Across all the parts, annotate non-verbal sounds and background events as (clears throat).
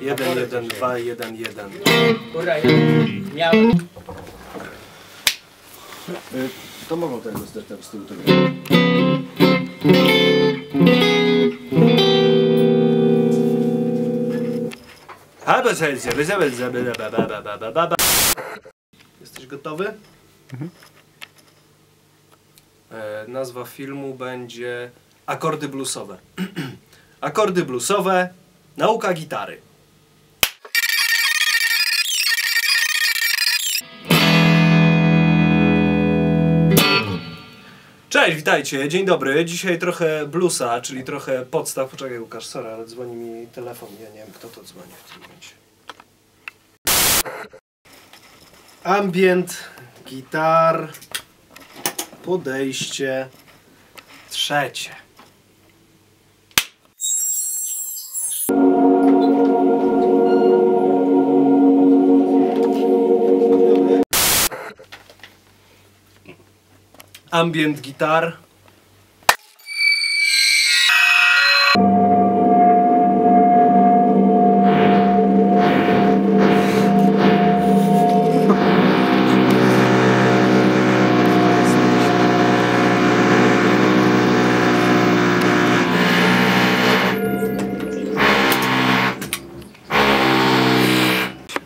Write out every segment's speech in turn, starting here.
1, 1, 2, 1, 1. Kurwa, ja miałem. Y, To mogą tego zdać tam z tyłu tego. Jesteś gotowy? E, nazwa filmu będzie Akordy bluesowe. (clears throat) Akordy bluesowe, nauka gitary. Witajcie, dzień dobry. Dzisiaj trochę bluesa, czyli trochę podstaw. Poczekaj Łukasz, sorry, ale dzwoni mi telefon. Ja nie wiem, kto to dzwoni w tym momencie. Ambient, gitar, podejście trzecie. Ambient gitar.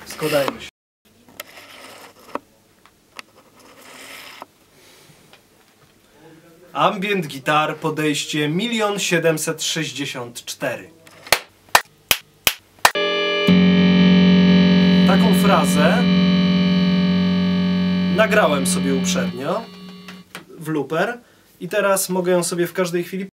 Składajmy się. Ambient gitar podejście 1 764. Taką frazę nagrałem sobie uprzednio w looper i teraz mogę ją sobie w każdej chwili